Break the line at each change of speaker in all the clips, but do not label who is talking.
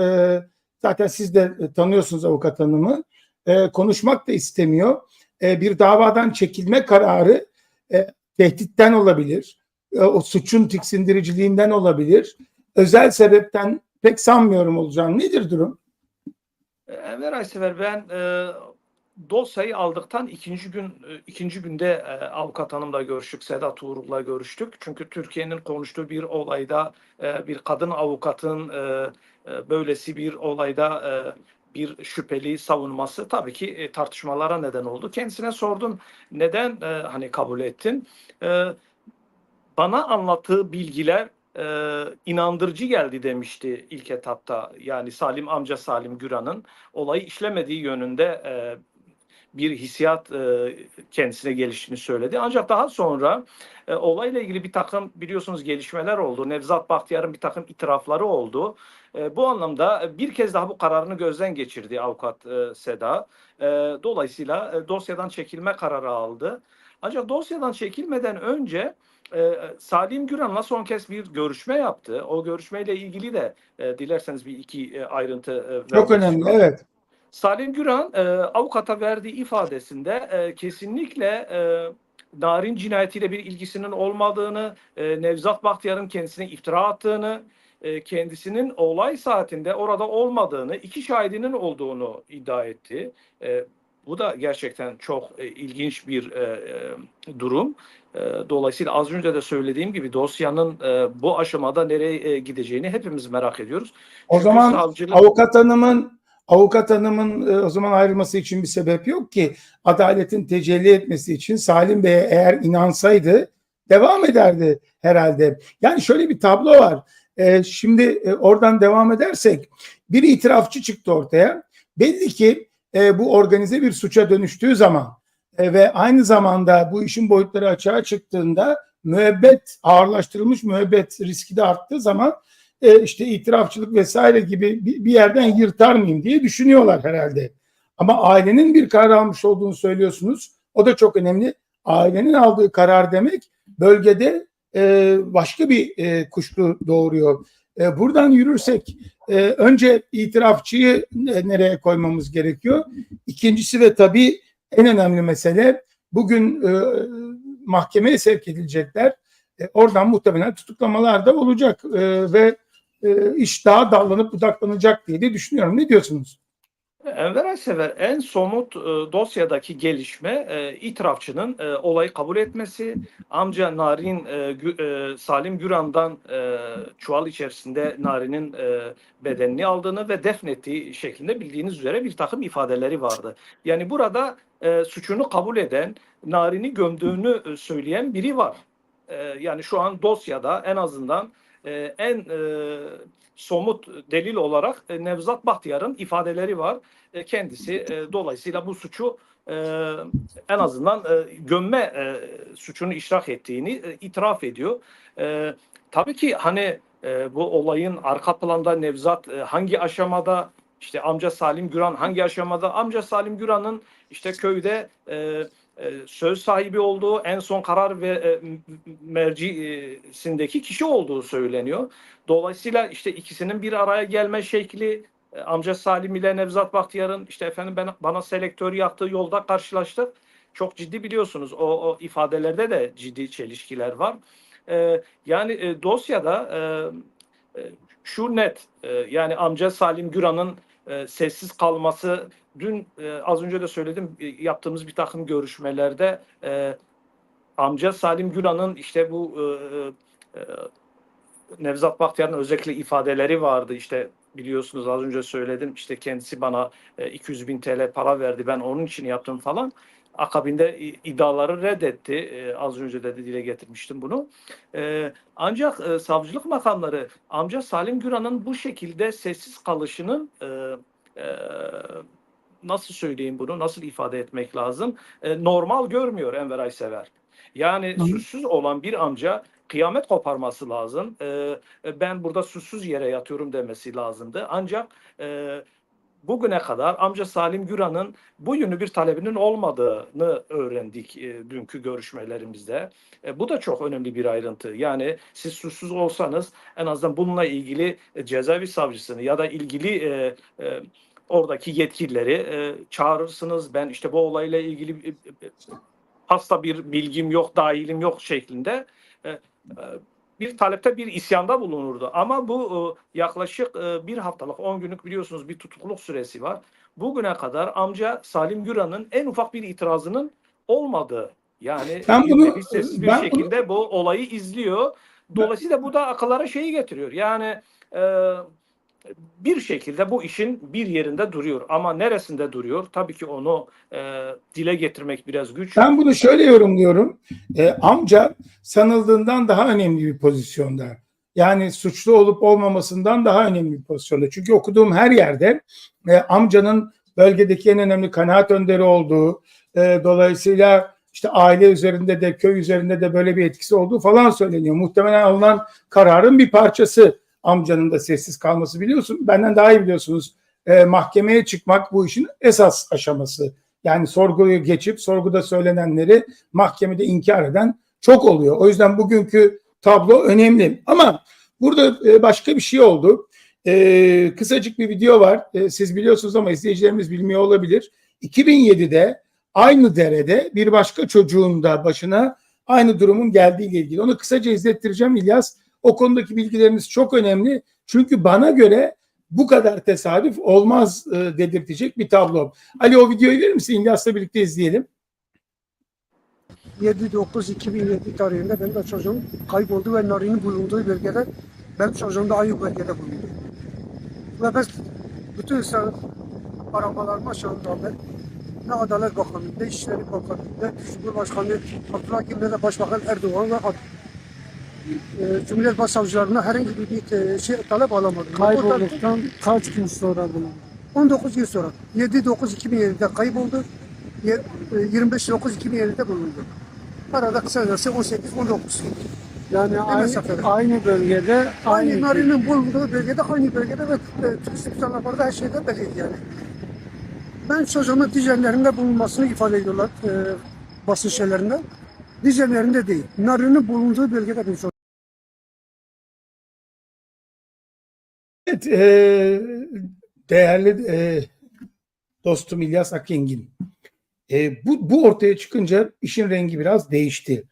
e, zaten siz de e, tanıyorsunuz avukat hanımı. E, konuşmak da istemiyor. E, bir davadan çekilme kararı e, tehditten olabilir. E, o suçun tiksindiriciliğinden olabilir. Özel sebepten pek sanmıyorum olacağını. Nedir durum?
Enver Aysever ben e, dosyayı aldıktan ikinci gün e, ikinci günde e, avukat hanımla görüştük, Sedat Uğur'la görüştük. Çünkü Türkiye'nin konuştuğu bir olayda e, bir kadın avukatın e, e, böylesi bir olayda e, bir şüpheli savunması tabii ki e, tartışmalara neden oldu. Kendisine sordum neden e, hani kabul ettin? E, bana anlattığı bilgiler inandırıcı geldi demişti ilk etapta. Yani Salim amca Salim Güran'ın olayı işlemediği yönünde e, bir hissiyat e, kendisine geliştiğini söyledi. Ancak daha sonra e, olayla ilgili bir takım biliyorsunuz gelişmeler oldu. Nevzat Bahtiyar'ın bir takım itirafları oldu. E, bu anlamda bir kez daha bu kararını gözden geçirdi avukat e, Seda. E, dolayısıyla e, dosyadan çekilme kararı aldı. Ancak dosyadan çekilmeden önce e, Salim Güran'la son kez bir görüşme yaptı. O görüşmeyle ilgili de e, dilerseniz bir iki e, ayrıntı e,
Çok önemli,
istiyorum.
evet.
Salim Güran e, avukata verdiği ifadesinde e, kesinlikle e, Narin cinayetiyle bir ilgisinin olmadığını, e, Nevzat Bahtiyar'ın kendisine iftira attığını, e, kendisinin olay saatinde orada olmadığını, iki şahidinin olduğunu iddia etti. E, bu da gerçekten çok e, ilginç bir e, e, durum. E, dolayısıyla az önce de söylediğim gibi dosyanın e, bu aşamada nereye e, gideceğini hepimiz merak ediyoruz.
O
Çünkü
zaman
savcılık-
avukat hanımın avukat hanımın e, o zaman ayrılması için bir sebep yok ki adaletin tecelli etmesi için Salim Bey'e eğer inansaydı devam ederdi herhalde. Yani şöyle bir tablo var. E, şimdi e, oradan devam edersek bir itirafçı çıktı ortaya. Belli ki e, bu organize bir suça dönüştüğü zaman e, ve aynı zamanda bu işin boyutları açığa çıktığında müebbet ağırlaştırılmış müebbet riski de arttığı zaman e, işte itirafçılık vesaire gibi bir, bir yerden yırtar mıyım diye düşünüyorlar herhalde. Ama ailenin bir karar almış olduğunu söylüyorsunuz. O da çok önemli. Ailenin aldığı karar demek bölgede e, başka bir e, kuşku doğuruyor. E, buradan yürürsek e, önce itirafçıyı e, nereye koymamız gerekiyor? İkincisi ve tabii en önemli mesele bugün e, mahkemeye sevk edilecekler. E, oradan muhtemelen tutuklamalar da olacak e, ve e, iş daha dallanıp budaklanacak diye de düşünüyorum. Ne diyorsunuz?
Enver Aysever en somut e, dosyadaki gelişme e, itirafçının e, olayı kabul etmesi, amca Narin e, Gü- e, Salim Güran'dan e, çuval içerisinde Narin'in e, bedenini aldığını ve defnettiği şeklinde bildiğiniz üzere bir takım ifadeleri vardı. Yani burada e, suçunu kabul eden, Narin'i gömdüğünü e, söyleyen biri var. E, yani şu an dosyada en azından e, en e, somut delil olarak e, Nevzat Bahtiyar'ın ifadeleri var. E, kendisi dolayısıyla bu suçu en azından gömme e, suçunu işrak ettiğini itiraf ediyor. Tabii ki hani bu olayın arka planda Nevzat hangi aşamada işte amca Salim Güran hangi aşamada amca Salim Güran'ın işte köyde e, e, söz sahibi olduğu en son karar ve e, mercisindeki kişi olduğu söyleniyor. Dolayısıyla işte ikisinin bir araya gelme şekli e, amca Salim ile Nevzat Bahtiyar'ın işte efendim ben, bana selektör yaptığı yolda karşılaştık. Çok ciddi biliyorsunuz o, o ifadelerde de ciddi çelişkiler var. E, yani e, dosyada e, e, şu net e, yani amca Salim Güran'ın e, sessiz kalması dün e, az önce de söyledim e, yaptığımız bir takım görüşmelerde e, amca Salim Güran'ın işte bu e, e, Nevzat Bahtiyar'ın özellikle ifadeleri vardı. İşte biliyorsunuz az önce söyledim işte kendisi bana e, 200 bin TL para verdi ben onun için yaptım falan. Akabinde iddiaları reddetti. E, az önce de dile getirmiştim bunu. E, ancak e, savcılık makamları amca Salim Güran'ın bu şekilde sessiz kalışının e, nasıl söyleyeyim bunu, nasıl ifade etmek lazım? E, normal görmüyor Enver Aysever. Yani
Hı.
suçsuz olan bir amca kıyamet koparması lazım. E, ben burada suçsuz yere yatıyorum demesi lazımdı. Ancak e, bugüne kadar amca Salim Güran'ın bu yönlü bir talebinin olmadığını öğrendik e, dünkü görüşmelerimizde. E, bu da çok önemli bir ayrıntı. Yani siz suçsuz olsanız en azından bununla ilgili e, cezaevi savcısını ya da ilgili e, e, oradaki yetkilileri e, çağırırsınız. Ben işte bu olayla ilgili e, e, hasta bir bilgim yok, dahilim yok şeklinde e, e, bir talepte bir isyanda bulunurdu. Ama bu e, yaklaşık e, bir haftalık, 10 günlük biliyorsunuz bir tutukluk süresi var. Bugüne kadar amca Salim Güran'ın en ufak bir itirazının olmadığı. Yani
Ben bunu-
bir
ben bunu-
şekilde bu olayı izliyor. Dolayısıyla bu da akıllara şeyi getiriyor. Yani e, bir şekilde bu işin bir yerinde duruyor. Ama neresinde duruyor? Tabii ki onu e, dile getirmek biraz güç.
Ben bunu şöyle yorumluyorum. E, amca sanıldığından daha önemli bir pozisyonda. Yani suçlu olup olmamasından daha önemli bir pozisyonda. Çünkü okuduğum her yerde e, amcanın bölgedeki en önemli kanaat önderi olduğu, e, dolayısıyla işte aile üzerinde de köy üzerinde de böyle bir etkisi olduğu falan söyleniyor. Muhtemelen alınan kararın bir parçası amcanın da sessiz kalması biliyorsun. Benden daha iyi biliyorsunuz. E, mahkemeye çıkmak bu işin esas aşaması. Yani sorguyu geçip sorguda söylenenleri mahkemede inkar eden çok oluyor. O yüzden bugünkü tablo önemli. Ama burada e, başka bir şey oldu. E, kısacık bir video var. E, siz biliyorsunuz ama izleyicilerimiz bilmiyor olabilir. 2007'de aynı derede bir başka çocuğun da başına aynı durumun geldiğiyle ilgili. Onu kısaca izlettireceğim İlyas. O konudaki bilgileriniz çok önemli. Çünkü bana göre bu kadar tesadüf olmaz e, dedirtecek bir tablo. Ali o videoyu verir misin? İlyas'la birlikte izleyelim.
7-9-2007 tarihinde benim de çocuğum kayboldu ve Nari'nin bulunduğu bölgede benim çocuğum da aynı bölgede bulundu. Ve ben bütün aramalarıma anda ben ne Adalet Bakanı, ne İçişleri Bakanı, ne Cumhurbaşkanı Abdullah Gül, ne de Başbakan Erdoğan ve e, Cumhuriyet Başsavcılarına herhangi bir e, şey talep alamadım.
Kaybolduktan kaç gün sonra bunu?
19 gün sonra 7-9-2007'de kayboldu. Ye- e, 25-9-2007'de bulundu. Arada kısacası 18-19
Yani aynı, aynı bölgede
Aynı
aynı.
Nari'nin bulunduğu bölgede, aynı bölgede ve e, turistik tutanaklarda her şeyde belliydi yani. Ben çocuğumun Dijenlerinde bulunmasını ifade ediyorlar e, basın şeylerinde. Dijenlerinde değil. Nari'nin bulunduğu bölgede bir çocuk.
Evet, e, değerli e, dostum İlyas Akengin. E, bu, bu ortaya çıkınca işin rengi biraz değişti.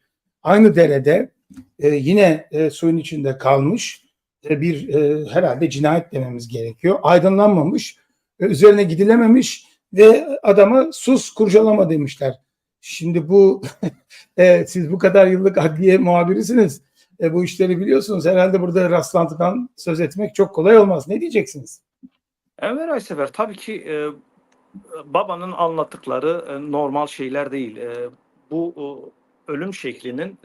Aynı derede e, yine e, suyun içinde kalmış e, bir e, herhalde cinayet dememiz gerekiyor. Aydınlanmamış, e, üzerine gidilememiş ve adama sus kurcalama demişler. Şimdi bu e, siz bu kadar yıllık adliye muhabirisiniz. E, bu işleri biliyorsunuz. Herhalde burada rastlantıdan söz etmek çok kolay olmaz. Ne diyeceksiniz?
Enver Aysever tabii ki e, babanın anlattıkları e, normal şeyler değil. E, bu e, ölüm şeklinin